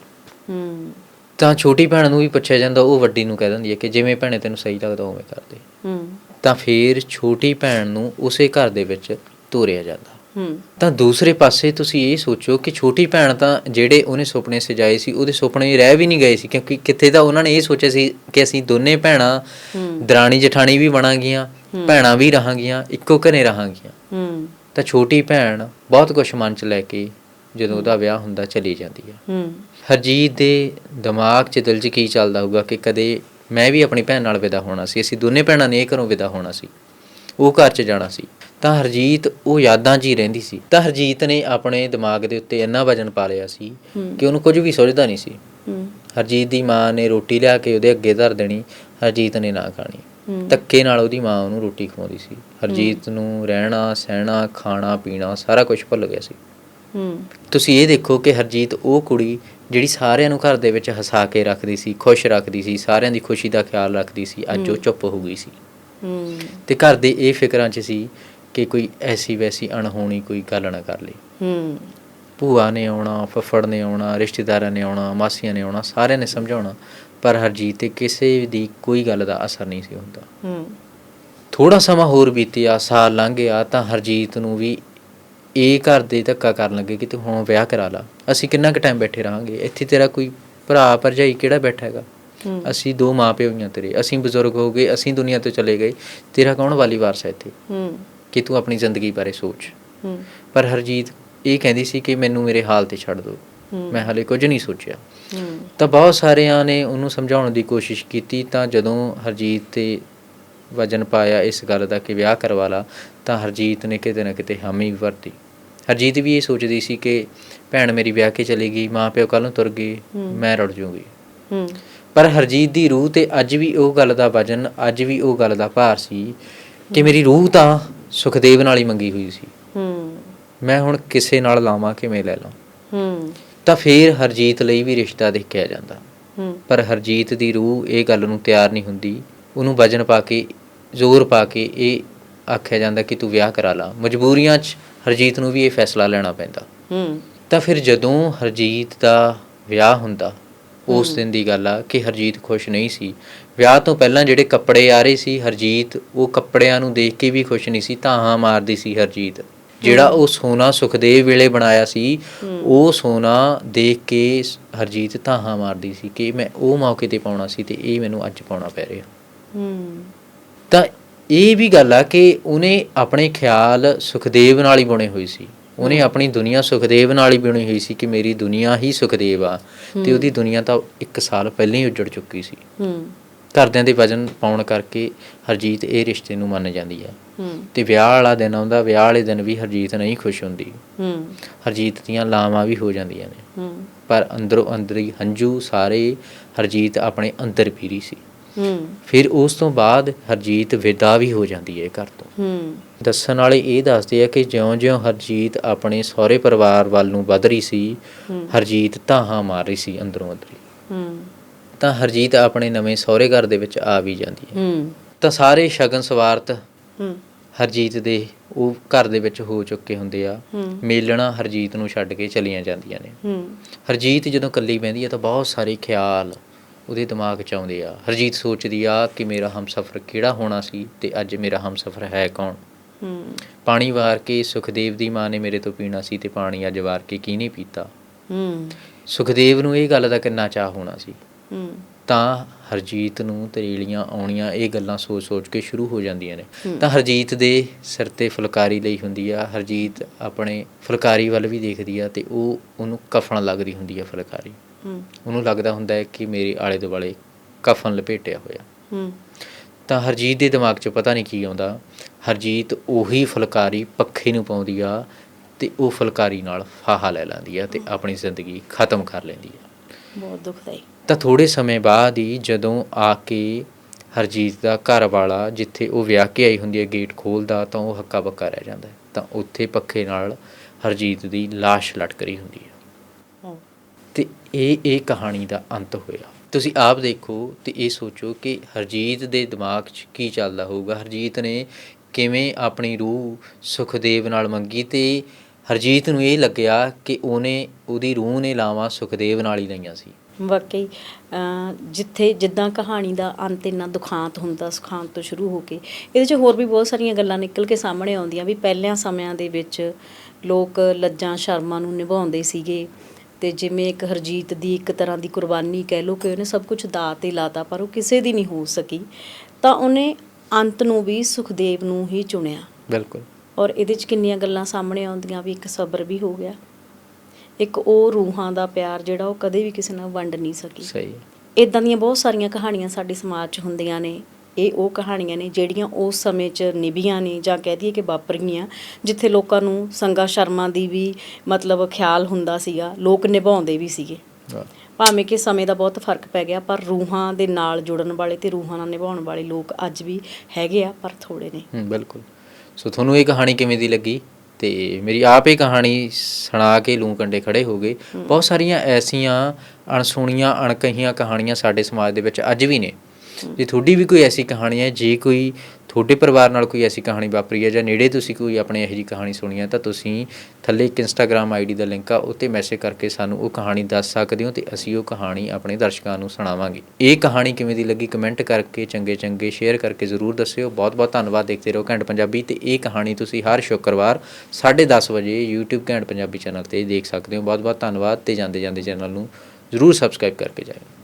ਹੂੰ। ਤਾਂ ਛੋਟੀ ਭੈਣ ਨੂੰ ਵੀ ਪੁੱਛਿਆ ਜਾਂਦਾ ਉਹ ਵੱਡੀ ਨੂੰ ਕਹਿ ਦਿੰਦੀ ਹੈ ਕਿ ਜਿਵੇਂ ਭੈਣੇ ਤੈਨੂੰ ਸਹੀ ਲੱਗਦਾ ਉਵੇਂ ਕਰ ਦੇ ਹੂੰ। ਤਾਂ ਫਿਰ ਛੋਟੀ ਭੈਣ ਨੂੰ ਉਸੇ ਘਰ ਦੇ ਵਿੱਚ ਤੋਰਿਆ ਜਾਂਦਾ। ਹੂੰ। ਤਾਂ ਦੂਸਰੇ ਪਾਸੇ ਤੁਸੀਂ ਇਹ ਸੋਚੋ ਕਿ ਛੋਟੀ ਭੈਣ ਤਾਂ ਜਿਹੜੇ ਉਹਨੇ ਸੁਪਨੇ ਸਜਾਏ ਸੀ ਉਹਦੇ ਸੁਪਨੇ ਰਹਿ ਵੀ ਨਹੀਂ ਗਏ ਸੀ ਕਿਉਂਕਿ ਕਿੱਥੇ ਤਾਂ ਉਹਨਾਂ ਨੇ ਇਹ ਸੋਚਿਆ ਸੀ ਕਿ ਅਸੀਂ ਦੋਨੇ ਭੈਣਾਂ ਦਰਾਣੀ ਜਠਾਣੀ ਵੀ ਬਣਾਂਗੀਆਂ ਭੈਣਾਂ ਵੀ ਰਹਾਂਗੀਆਂ ਇੱਕੋ ਘਰੇ ਰਹਾਂਗੀਆਂ। ਹੂੰ। ਤਾਂ ਛੋਟੀ ਭੈਣ ਬਹੁਤ ਕੁਝ ਮਨ 'ਚ ਲੈ ਕੇ ਜਦੋਂ ਉਹਦਾ ਵਿਆਹ ਹੁੰਦਾ ਚਲੀ ਜਾਂਦੀ ਹੈ। ਹੂੰ। ਹਰਜੀਤ ਦੇ ਦਿਮਾਗ 'ਚ ਦਿਲ 'ਚ ਕੀ ਚੱਲਦਾ ਹੋਊਗਾ ਕਿ ਕਦੇ ਮੈਂ ਵੀ ਆਪਣੀ ਭੈਣ ਨਾਲ ਵਿਦਾ ਹੋਣਾ ਸੀ ਅਸੀਂ ਦੋਨੇ ਭੈਣਾਂ ਨੇ ਇਹ ਘਰੋਂ ਵਿਦਾ ਹੋਣਾ ਸੀ ਉਹ ਘਰ 'ਚ ਜਾਣਾ ਸੀ। ਤਾਂ ਹਰਜੀਤ ਉਹ ਯਾਦਾਂ 'ਚ ਹੀ ਰਹਿੰਦੀ ਸੀ। ਤਾਂ ਹਰਜੀਤ ਨੇ ਆਪਣੇ ਦਿਮਾਗ ਦੇ ਉੱਤੇ ਇੰਨਾ ਵਜਨ ਪਾ ਲਿਆ ਸੀ ਕਿ ਉਹਨੂੰ ਕੁਝ ਵੀ ਸੁਝਦਾ ਨਹੀਂ ਸੀ। ਹਰਜੀਤ ਦੀ ਮਾਂ ਨੇ ਰੋਟੀ ਲਿਆ ਕੇ ਉਹਦੇ ਅੱਗੇ ਧਰ ਦੇਣੀ ਹਰਜੀਤ ਨੇ ਨਾ ਖਾਣੀ। ਧੱਕੇ ਨਾਲ ਉਹਦੀ ਮਾਂ ਉਹਨੂੰ ਰੋਟੀ ਖਵਾਉਂਦੀ ਸੀ। ਹਰਜੀਤ ਨੂੰ ਰਹਿਣਾ ਸਹਿਣਾ ਖਾਣਾ ਪੀਣਾ ਸਾਰਾ ਕੁਝ ਭੁੱਲ ਗਿਆ ਸੀ। ਹੂੰ। ਤੁਸੀਂ ਇਹ ਦੇਖੋ ਕਿ ਹਰਜੀਤ ਉਹ ਕੁੜੀ ਜਿਹੜੀ ਸਾਰਿਆਂ ਨੂੰ ਘਰ ਦੇ ਵਿੱਚ ਹਸਾ ਕੇ ਰੱਖਦੀ ਸੀ ਖੁਸ਼ ਰੱਖਦੀ ਸੀ ਸਾਰਿਆਂ ਦੀ ਖੁਸ਼ੀ ਦਾ ਖਿਆਲ ਰੱਖਦੀ ਸੀ ਅੱਜ ਉਹ ਚੁੱਪ ਹੋ ਗਈ ਸੀ। ਹੂੰ। ਤੇ ਘਰ ਦੇ ਇਹ ਫਿਕਰਾਂ 'ਚ ਸੀ ਕਿ ਕੋਈ ਐਸੀ ਵੈਸੀ ਅਣਹੋਣੀ ਕੋਈ ਗੱਲ ਨਾ ਕਰ ਲੇ। ਹੂੰ। ਭੂਆ ਨੇ ਆਉਣਾ ਫੱਫੜ ਨੇ ਆਉਣਾ ਰਿਸ਼ਤੇਦਾਰਾਂ ਨੇ ਆਉਣਾ ਮਾਸੀਆਂ ਨੇ ਆਉਣਾ ਸਾਰਿਆਂ ਨੇ ਸਮਝਾਉਣਾ ਪਰ ਹਰਜੀਤ ਤੇ ਕਿਸੇ ਦੀ ਕੋਈ ਗੱਲ ਦਾ ਅਸਰ ਨਹੀਂ ਸੀ ਹੁੰਦਾ। ਹੂੰ। ਥੋੜਾ ਸਮਾਂ ਹੋਰ ਬੀਤਿਆ ਸਾਲ ਲੰਘ ਗਿਆ ਤਾਂ ਹਰਜੀਤ ਨੂੰ ਵੀ ਇਹ ਘਰ ਦੇ ਧੱਕਾ ਕਰਨ ਲੱਗੇ ਕਿ ਤੂੰ ਹੁਣ ਵਿਆਹ ਕਰਾ ਲਾ। ਅਸੀਂ ਕਿੰਨਾ ਕੁ ਟਾਈਮ ਬੈਠੇ ਰਹਾਂਗੇ? ਇੱਥੇ ਤੇਰਾ ਕੋਈ ਭਰਾ ਭਰਜਾਈ ਕਿਹੜਾ ਬੈਠਾ ਹੈਗਾ? ਅਸੀਂ ਦੋ ਮਾਂ ਪਿਓ ਹੀ ਆ ਤੇਰੇ। ਅਸੀਂ ਬਜ਼ੁਰਗ ਹੋ ਗਏ ਅਸੀਂ ਦੁਨੀਆ ਤੋਂ ਚਲੇ ਗਏ। ਤੇਰਾ ਕੌਣ ਵਾਲੀ ਵਾਰਸ ਹੈ ਇੱਥੇ? ਕਿ ਤੂੰ ਆਪਣੀ ਜ਼ਿੰਦਗੀ ਬਾਰੇ ਸੋਚ। ਪਰ ਹਰਜੀਤ ਇਹ ਕਹਿੰਦੀ ਸੀ ਕਿ ਮੈਨੂੰ ਮੇਰੇ ਹਾਲ ਤੇ ਛੱਡ ਦਿਓ ਹੂੰ। ਮੈਂ ਹਲੇ ਕੁਝ ਨਹੀਂ ਸੋਚਿਆ। ਤਾਂ ਬਹੁਤ ਸਾਰਿਆਂ ਨੇ ਉਹਨੂੰ ਸਮਝਾਉਣ ਦੀ ਕੋਸ਼ਿਸ਼ ਕੀਤੀ ਤਾਂ ਜਦੋਂ ਹਰਜੀਤ ਤੇ ਵਜਨ ਪਾਇਆ ਇਸ ਗੱਲ ਦਾ ਕਿ ਵਿਆਹ ਕਰਵਾ ਲਾ ਤਾਂ ਹਰਜੀਤ ਨੇ ਕਿਤੇ ਨਾ ਕਿਤੇ ਹਾਮੀ ਵੀ ਭਰਤੀ ਹਰਜੀਤ ਵੀ ਇਹ ਸੋਚਦੀ ਸੀ ਕਿ ਭੈਣ ਮੇਰੀ ਵਿਆਹ ਕੇ ਚਲੀ ਗਈ ਮਾਂ ਪਿਓ ਕੱਲ ਨੂੰ ਤੁਰ ਗਏ। ਮੈਂ ਰੁੜ ਜਾਊਂਗੀ ਹੂੰ। ਪਰ ਹਰਜੀਤ ਦੀ ਰੂਹ ਤੇ ਅੱਜ ਵੀ ਉਹ ਗੱਲ ਦਾ ਵਜਨ ਅੱਜ ਵੀ ਉਹ ਗੱਲ ਦਾ ਭਾਰ ਸੀ ਕਿ ਮੇਰੀ ਰੂਹ ਤਾਂ ਸੁਖਦੇਵ ਨਾਲ ਹੀ ਮੰਗੀ ਹੋਈ ਸੀ। ਮੈਂ ਹੁਣ ਕਿਸੇ ਨਾਲ ਲਾਵਾਂ ਕਿਵੇਂ ਲੈ ਲਾਂ ਤਾਂ ਫੇਰ ਹਰਜੀਤ ਲਈ ਵੀ ਰਿਸ਼ਤਾ ਦੇਖਿਆ ਜਾਂਦਾ। ਪਰ ਹਰਜੀਤ ਦੀ ਰੂਹ ਇਹ ਗੱਲ ਨੂੰ ਤਿਆਰ ਨਹੀਂ ਹੁੰਦੀ। ਉਹਨੂੰ ਵਜਨ ਪਾ ਕੇ ਜ਼ੋਰ ਪਾ ਕੇ ਇਹ ਆਖਿਆ ਜਾਂਦਾ ਕਿ ਤੂੰ ਵਿਆਹ ਕਰਾ ਲਾ। ਮਜਬੂਰੀਆਂ 'ਚ ਹਰਜੀਤ ਨੂੰ ਵੀ ਇਹ ਫੈਸਲਾ ਲੈਣਾ ਪੈਂਦਾ। ਹੂੰ। ਤਾਂ ਫਿਰ ਜਦੋਂ ਹਰਜੀਤ ਦਾ ਵਿਆਹ ਹੁੰਦਾ ਉਸ ਦਿਨ ਦੀ ਗੱਲ ਆ ਕਿ ਹਰਜੀਤ ਖੁਸ਼ ਨਹੀਂ ਸੀ। ਵਿਆਹ ਤੋਂ ਪਹਿਲਾਂ ਜਿਹੜੇ ਕੱਪੜੇ ਆ ਰਹੇ ਸੀ ਹਰਜੀਤ ਉਹ ਕੱਪੜਿਆਂ ਨੂੰ ਦੇਖ ਕੇ ਵੀ ਖੁਸ਼ ਨਹੀਂ ਸੀ ਧਾਹਾਂ ਮਾਰਦੀ ਸੀ ਹਰਜੀਤ। ਜਿਹੜਾ ਉਹ ਸੋਨਾ ਸੁਖਦੇਵ ਵੇਲੇ ਬਣਾਇਆ ਸੀ ਉਹ ਸੋਨਾ ਦੇਖ ਕੇ ਹਰਜੀਤ ਧਾਹਾਂ ਮਾਰਦੀ ਸੀ ਕਿ ਮੈਂ ਉਹ ਮੌਕੇ ਤੇ ਪਾਉਣਾ ਸੀ ਤੇ ਇਹ ਮੈਨੂੰ ਅੱਜ ਪਾਉਣਾ ਪੈ ਰਿਹਾ। ਹੂੰ। ਤਾਂ ਇਹ ਵੀ ਗੱਲ ਆ ਕਿ ਉਹਨੇ ਆਪਣੇ ਖਿਆਲ ਸੁਖਦੇਵ ਨਾਲ ਹੀ ਬੁਣੇ ਹੋਏ ਸੀ। ਉਹਨੇ ਆਪਣੀ ਦੁਨੀਆ ਸੁਖਦੇਵ ਨਾਲ ਹੀ ਬੁਣੀ ਹੋਈ ਸੀ ਕਿ ਮੇਰੀ ਦੁਨੀਆ ਹੀ ਸੁਖਦੇਵ ਆ ਤੇ ਉਹਦੀ ਦੁਨੀਆ ਤਾਂ 1 ਸਾਲ ਪਹਿਲਾਂ ਹੀ ਉੱਜੜ ਚੁੱਕੀ ਸੀ। ਹੂੰ। ਘਰਦਿਆਂ ਦੇ ਵਜਨ ਪਾਉਣ ਕਰਕੇ ਹਰਜੀਤ ਇਹ ਰਿਸ਼ਤੇ ਨੂੰ ਮੰਨ ਜਾਂਦੀ ਆ। ਹੂੰ। ਤੇ ਵਿਆਹ ਵਾਲਾ ਦਿਨ ਆਉਂਦਾ ਵਿਆਹ ਵਾਲੇ ਦਿਨ ਵੀ ਹਰਜੀਤ ਨਹੀਂ ਖੁਸ਼ ਹੁੰਦੀ। ਹੂੰ। ਹਰਜੀਤ ਦੀਆਂ ਲਾਵਾਂ ਵੀ ਹੋ ਜਾਂਦੀਆਂ ਨੇ। ਹੂੰ। ਪਰ ਅੰਦਰੋਂ ਅੰਦਰੀ ਹੰਝੂ ਸਾਰੇ ਹਰਜੀਤ ਆਪਣੇ ਅੰਦਰ ਪੀਰੀ ਸੀ। ਹੂੰ ਫਿਰ ਉਸ ਤੋਂ ਬਾਅਦ ਹਰਜੀਤ ਵਿਦਾ ਵੀ ਹੋ ਜਾਂਦੀ ਹੈ ਘਰ ਤੋਂ। ਹੂੰ। ਦੱਸਣ ਵਾਲੇ ਇਹ ਦੱਸਦੇ ਆ ਕਿ ਜਿਉਂ-ਜਿਉਂ ਹਰਜੀਤ ਆਪਣੇ ਸਹੁਰੇ ਪਰਿਵਾਰ ਵੱਲ ਨੂੰ ਵਧ ਰਹੀ ਸੀ। ਹਰਜੀਤ ਧਾਹਾਂ ਮਾਰ ਰਹੀ ਸੀ ਅੰਦਰੋਂ ਅੰਦਰੀ। ਹੂੰ। ਤਾਂ ਹਰਜੀਤ ਆਪਣੇ ਨਵੇਂ ਸਹੁਰੇ ਘਰ ਦੇ ਵਿੱਚ ਆ ਵੀ ਜਾਂਦੀ ਹੈ। ਹੂੰ। ਤਾਂ ਸਾਰੇ ਸ਼ਗਨ ਸਵਾਰਤ ਹੂੰ। ਹਰਜੀਤ ਦੇ ਉਹ ਘਰ ਦੇ ਵਿੱਚ ਹੋ ਚੁੱਕੇ ਹੁੰਦੇ ਆ। ਮੇਲਣਾ ਹਰਜੀਤ ਨੂੰ ਛੱਡ ਕੇ ਚਲੀਆਂ ਜਾਂਦੀਆਂ ਨੇ। ਹਰਜੀਤ ਜਦੋਂ ਇਕੱਲੀ ਬਹਿੰਦੀ ਆ ਤਾਂ ਬਹੁਤ ਸਾਰੇ ਖਿਆਲ ਉਹਦੇ ਦਿਮਾਗ 'ਚ ਆਉਂਦੇ ਆ। ਹਰਜੀਤ ਸੋਚਦੀ ਆ ਕਿ ਮੇਰਾ ਹਮਸਫਰ ਕਿਹੜਾ ਹੋਣਾ ਸੀ ਤੇ ਅੱਜ ਮੇਰਾ ਹਮਸਫਰ ਹੈ ਕੌਣ? ਹੂੰ। ਪਾਣੀ ਵਾਰ ਕੇ ਸੁਖਦੇਵ ਦੀ ਮਾਂ ਨੇ ਮੇਰੇ ਤੋਂ ਪੀਣਾ ਸੀ ਤੇ ਪਾਣੀ ਅੱਜ ਵਾਰ ਕੇ ਕੀ ਨਹੀਂ ਪੀਤਾ? ਹੂੰ। ਸੁਖਦੇਵ ਨੂੰ ਇਹ ਗੱਲ ਦਾ ਕਿੰਨਾ ਚਾਹ ਹੋਣਾ ਸੀ। ਹੂੰ। ਤਾਂ ਹਰਜੀਤ ਨੂੰ ਤਰੇਲੀਆਂ ਆਉਣੀਆਂ ਇਹ ਗੱਲਾਂ ਸੋਚ-ਸੋਚ ਕੇ ਸ਼ੁਰੂ ਹੋ ਜਾਂਦੀਆਂ ਨੇ। ਤਾਂ ਹਰਜੀਤ ਦੇ ਸਿਰ ਤੇ ਫੁਲਕਾਰੀ ਲਈ ਹੁੰਦੀ ਆ। ਹਰਜੀਤ ਆਪਣੇ ਫੁਲਕਾਰੀ ਵੱਲ ਵੀ ਦੇਖਦੀ ਆ ਤੇ ਉਹ ਉਹਨੂੰ ਕਫਨ ਲੱਗਦੀ ਹੁੰਦੀ ਆ ਫੁਲਕਾਰੀ। ਉਹਨੂੰ ਲੱਗਦਾ ਹੁੰਦਾ ਹੈ ਕਿ ਮੇਰੇ ਆਲੇ ਦੁਆਲੇ ਕਫਨ ਲਪੇਟਿਆ ਹੋਇਆ। ਹੂੰ। ਤਾਂ ਹਰਜੀਤ ਦੇ ਦਿਮਾਗ 'ਚ ਪਤਾ ਨਹੀਂ ਕੀ ਆਉਂਦਾ। ਹਰਜੀਤ ਉਹੀ ਫੁਲਕਾਰੀ ਪੱਖੇ ਨੂੰ ਪਾਉਂਦੀ ਆ ਤੇ ਉਹ ਫੁਲਕਾਰੀ ਨਾਲ ਫਾਹਾ ਲੈ ਲੈਂਦੀ ਆ ਤੇ ਆਪਣੀ ਜ਼ਿੰਦਗੀ ਖਤਮ ਕਰ ਲੈਂਦੀ ਆ। ਬਹੁਤ ਦੁਖਦਾਈ ਤਾਂ ਥੋੜੇ ਸਮੇਂ ਬਾਅਦ ਹੀ ਜਦੋਂ ਆ ਕੇ ਹਰਜੀਤ ਦਾ ਘਰ ਵਾਲਾ ਜਿੱਥੇ ਉਹ ਵਿਆਹ ਕੇ ਆਈ ਹੁੰਦੀ ਹੈ ਗੇਟ ਖੋਲਦਾ ਤਾਂ ਉਹ ਹੱਕਾ ਬੱਕਾ ਰਹਿ ਜਾਂਦਾ। ਤਾਂ ਉੱਥੇ ਪੱਖੇ ਨਾਲ ਹਰਜੀਤ ਦੀ ਲਾਸ਼ ਲਟਕ ਰਹੀ ਹੁੰਦੀ ਹੈ ਇਹ ਇਹ ਕਹਾਣੀ ਦਾ ਅੰਤ ਹੋਇਆ। ਤੁਸੀਂ ਆਪ ਦੇਖੋ ਤੇ ਇਹ ਸੋਚੋ ਕਿ ਹਰਜੀਤ ਦੇ ਦਿਮਾਗ 'ਚ ਕੀ ਚੱਲਦਾ ਹੋਊਗਾ। ਹਰਜੀਤ ਨੇ ਕਿਵੇਂ ਆਪਣੀ ਰੂਹ ਸੁਖਦੇਵ ਨਾਲ ਮੰਗੀ ਤੇ ਹਰਜੀਤ ਨੂੰ ਇਹ ਲੱਗਿਆ ਕਿ ਉਹਨੇ, ਉਹਦੀ ਰੂਹ ਨੇ ਲਾਵਾਂ ਸੁਖਦੇਵ ਨਾਲ ਹੀ ਲਈਆਂ ਸੀ। ਵਾਕਈ ਜਿੱਥੇ ਜਿੱਦਾਂ ਕਹਾਣੀ ਦਾ ਅੰਤ ਇੰਨਾ ਦੁਖਾਂਤ ਹੁੰਦਾ, ਸੁਖਾਂਤ ਤੋਂ ਸ਼ੁਰੂ ਹੋ ਕੇ, ਇਹਦੇ 'ਚ ਹੋਰ ਵੀ ਬਹੁਤ ਸਾਰੀਆਂ ਗੱਲਾਂ ਨਿਕਲ ਕੇ ਸਾਹਮਣੇ ਆਉਂਦੀਆਂ ਵੀ ਪਹਿਲਿਆਂ ਸਮਿਆਂ ਦੇ ਵਿੱਚ ਲੋਕ ਲੱਜਾਂ, ਸ਼ਰਮਾਂ ਨੂੰ ਨਿਭਾਉਂਦੇ ਸੀਗੇ। ਤੇ ਜਿਵੇਂ ਇੱਕ ਹਰਜੀਤ ਦੀ ਇੱਕ ਤਰ੍ਹਾਂ ਦੀ ਕੁਰਬਾਨੀ ਕਹਿ ਲਓ ਕਿ ਉਹਨੇ ਸਭ ਕੁਝ ਦਾਅ ਤੇ ਲਾਤਾ ਪਰ ਉਹ ਕਿਸੇ ਦੀ ਨਹੀਂ ਹੋ ਸਕੀ ਤਾਂ ਉਹਨੇ ਅੰਤ ਨੂੰ ਵੀ ਸੁਖਦੇਵ ਨੂੰ ਹੀ ਚੁਣਿਆ। ਬਿਲਕੁਲ। ਔਰ ਇਹਦੇ 'ਚ ਕਿੰਨੀਆਂ ਗੱਲਾਂ ਸਾਹਮਣੇ ਆਉਂਦੀਆਂ ਵੀ ਇੱਕ ਸਬਰ ਵੀ ਹੋ ਗਿਆ। ਇੱਕ ਉਹ ਰੂਹਾਂ ਦਾ ਪਿਆਰ ਜਿਹੜਾ ਉਹ ਕਦੇ ਵੀ ਕਿਸੇ ਨਾਲ ਵੰਡ ਨਹੀਂ ਸਕੀ। ਸਹੀ। ਇਦਾਂ ਦੀਆਂ ਬਹੁਤ ਸਾਰੀਆਂ ਕਹਾਣੀਆਂ ਸਾਡੇ ਸਮਾਜ 'ਚ ਹੁੰਦੀਆਂ ਨੇ। ਇਹ ਉਹ ਕਹਾਣੀਆਂ ਨੇ ਜਿਹੜੀਆਂ ਉਸ ਸਮੇਂ 'ਚ ਨਿਭੀਆਂ ਨੇ ਜਾਂ ਕਹਿ ਦਈਏ ਕਿ ਵਾਪਰੀਆਂ ਜਿੱਥੇ ਲੋਕਾਂ ਨੂੰ ਸੰਗਾ ਸ਼ਰਮਾਂ ਦੀ ਵੀ ਮਤਲਬ ਖਿਆਲ ਹੁੰਦਾ ਸੀਗਾ ਲੋਕ ਨਿਭਾਉਂਦੇ ਵੀ ਸੀਗੇ। ਭਾਵੇਂ ਕਿ ਸਮੇਂ ਦਾ ਬਹੁਤ ਫ਼ਰਕ ਪੈ ਗਿਆ ਪਰ ਰੂਹਾਂ ਦੇ ਨਾਲ ਜੁੜਨ ਵਾਲੇ ਤੇ ਰੂਹਾਂ ਨਾਲ ਨਿਭਾਉਣ ਵਾਲੇ ਲੋਕ ਅੱਜ ਵੀ ਹੈਗੇ ਆ ਪਰ ਥੋੜੇ ਨੇ। ਹੂੰ ਬਿਲਕੁਲ। ਸੋ ਤੁਹਾਨੂੰ ਇਹ ਕਹਾਣੀ ਕਿਵੇਂ ਦੀ ਲੱਗੀ? ਤੇ ਮੇਰੀ ਆਪ ਇਹ ਕਹਾਣੀ ਸੁਣਾ ਕੇ ਲੂੰ ਕੰਡੇ ਖੜੇ ਹੋ ਗਏ। ਬਹੁਤ ਸਾਰੀਆਂ ਐਸੀਆਂ ਅਣਸੁਣੀਆਂ ਅਣਕਹੀਆਂ ਕਹਾਣੀਆਂ ਸਾਡੇ ਸਮਾਜ ਦੇ ਵਿੱਚ ਅੱਜ ਵੀ ਨੇ। ਜੇ ਤੁਹਾਡੀ ਵੀ ਕੋਈ ਐਸੀ ਕਹਾਣੀ ਹੈ, ਜੇ ਕੋਈ ਤੁਹਾਡੇ ਪਰਿਵਾਰ ਨਾਲ ਕੋਈ ਐਸੀ ਕਹਾਣੀ ਵਾਪਰੀ ਹੈ ਜਾਂ ਨੇੜੇ ਤੁਸੀਂ ਕੋਈ ਆਪਣੇ ਇਹੋ ਜਿਹੀ ਕਹਾਣੀ ਸੁਣੀ ਹੈ, ਤਾਂ ਤੁਸੀਂ ਥੱਲੇ ਇੱਕ ਇੰਸਟਾਗ੍ਰam ਆਈਡੀ ਦਾ ਲਿੰਕ ਆ, ਉੱਤੇ ਮੈਸੇਜ ਕਰਕੇ ਸਾਨੂੰ ਉਹ ਕਹਾਣੀ ਦੱਸ ਸਕਦੇ ਹੋ ਤੇ ਅਸੀਂ ਉਹ ਕਹਾਣੀ ਆਪਣੇ ਦਰਸ਼ਕਾਂ ਨੂੰ ਸੁਣਾਵਾਂਗੇ। ਇਹ ਕਹਾਣੀ ਕਿਵੇਂ ਦੀ ਲੱਗੀ ਕਮੈਂਟ ਕਰਕੇ ਚੰਗੇ ਚੰਗੇ ਸ਼ੇਅਰ ਕਰਕੇ ਜ਼ਰੂਰ ਦੱਸਿਓ। ਬਹੁਤ ਬਹੁਤ ਧੰਨਵਾਦ, ਦੇਖਦੇ ਰਹੋ ਘੈਂਟ ਪੰਜਾਬੀ ਤੇ ਇਹ ਕਹਾਣੀ ਤੁਸੀਂ ਹਰ ਸ਼ੁੱਕਰਵਾਰ 10:30 ਵਜੇ YouTube ਘੈਂਟ ਪੰਜਾਬੀ ਚੈਨਲ ਤੇ ਦੇਖ ਸਕਦੇ ਹੋ। ਬਹੁਤ ਬਹੁਤ ਧੰਨਵਾਦ ਤੇ ਜਾਂਦੇ ਜਾਂਦੇ ਚੈਨਲ ਨੂੰ ਜ਼ਰੂਰ ਸਬਸਕ੍ਰਾਈਬ ਕਰਕੇ ਜਾਇਓ।